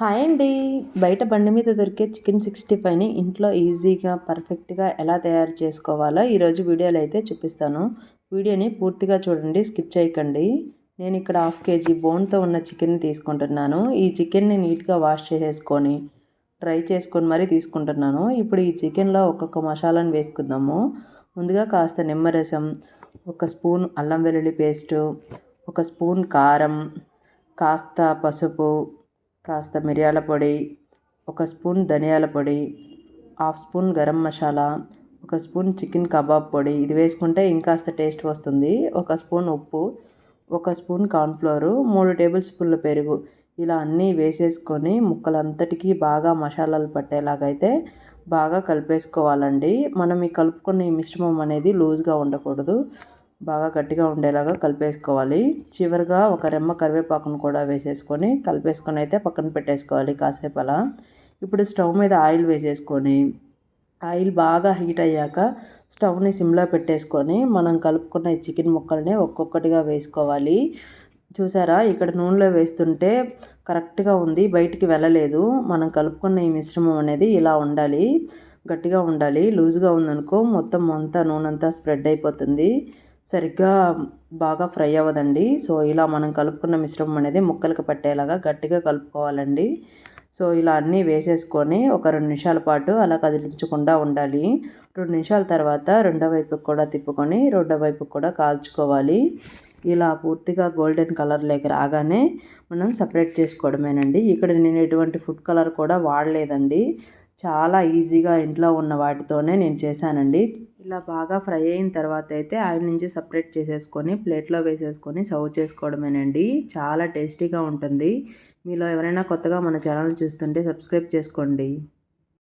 Hi అండి. బయట బండి మీద దొరికే చికెన్ సిక్స్టీ ఫైవ్ని ఇంట్లో ఈజీగా పర్ఫెక్ట్గా ఎలా తయారు చేసుకోవాలో ఈరోజు వీడియోలో అయితే చూపిస్తాను. వీడియోని పూర్తిగా చూడండి స్కిప్ చేయకండి. నేను ఇక్కడ హాఫ్ కేజీ బోన్తో ఉన్న చికెన్ తీసుకుంటున్నాను. ఈ చికెన్ని నీట్గా వాష్ చేసేసుకొని డ్రై చేసుకొని మరీ తీసుకుంటున్నాను. ఇప్పుడు ఈ చికెన్లో ఒక్కొక్క మసాలాను వేసుకుందాము. ముందుగా కాస్త నిమ్మరసం ఒక స్పూన్ అల్లం వెల్లుల్లి పేస్టు ఒక స్పూన్ కారం కాస్త పసుపు కాస్త మిరియాల పొడి ఒక స్పూన్ ధనియాల పొడి హాఫ్ స్పూన్ గరం మసాలా ఒక స్పూన్ చికెన్ కబాబ్ పొడి. ఇది వేసుకుంటే ఇంకాస్త టేస్ట్ వస్తుంది. ఒక స్పూన్ ఉప్పు ఒక స్పూన్ కార్న్ఫ్లోరు మూడు టేబుల్ స్పూన్ల పెరుగు. ఇలా అన్నీ వేసేసుకొని ముక్కలంతటికీ బాగా మసాలాలు పట్టేలాగైతే బాగా కలిపేసుకోవాలండి. మనం ఈ కలుపుకున్న ఈ మిశ్రమం అనేది లూజ్గా ఉండకూడదు. బాగా గట్టిగా ఉండేలాగా కలిపేసుకోవాలి. చివరిగా ఒక రెమ్మ కరివేపాకును కూడా వేసేసుకొని కలిపేసుకొని అయితే పక్కన పెట్టేసుకోవాలి కాసేపు అలా ఇప్పుడు స్టవ్ మీద ఆయిల్ వేసేసుకొని ఆయిల్ బాగా హీట్ అయ్యాక స్టవ్ని సిమ్లో పెట్టేసుకొని మనం కలుపుకున్న ఈ చికెన్ ముక్కల్ని ఒక్కొక్కటిగా వేసుకోవాలి. చూసారా? ఇక్కడ నూనెలో వేస్తుంటే కరెక్ట్గా ఉంది బయటికి వెళ్ళలేదు. మనం కలుపుకున్న ఈ మిశ్రమం అనేది ఇలా ఉండాలి గట్టిగా ఉండాలి. లూజ్గా ఉందనుకో మొత్తం అంతా నూనె అంతా స్ప్రెడ్ అయిపోతుంది. సరిగ్గా బాగా ఫ్రై అవ్వదండి. సో ఇలా మనం కలుపుకున్న మిశ్రమం అనేది ముక్కలకు పట్టేలాగా గట్టిగా కలుపుకోవాలండి. సో ఇలా అన్నీ వేసేసుకొని ఒక రెండు నిమిషాల పాటు అలా కదిలించకుండా ఉండాలి. రెండు నిమిషాల తర్వాత రెండో వైపుకి కూడా తిప్పుకొని రెండో వైపుకి కూడా కాల్చుకోవాలి. ఇలా పూర్తిగా గోల్డెన్ కలర్ లేక రాగానే మనం సపరేట్ చేసుకోవడమేనండి. ఇక్కడ నేను ఎటువంటి ఫుడ్ కలర్ కూడా వాడలేదండి. చాలా ఈజీగా ఇంట్లో ఉన్న వాటితోనే నేను చేశానండి. ఇలా బాగా ఫ్రై అయిన తర్వాత అయితే ఆయిల్ నుంచి సపరేట్ చేసేసుకొని ప్లేట్లో వేసేసుకొని సర్వ్ చేసుకోవడమేనండి. చాలా టేస్టీగా ఉంటుంది. మీలో ఎవరైనా కొత్తగా మన ఛానల్ చూస్తుంటే సబ్స్క్రైబ్ చేసుకోండి.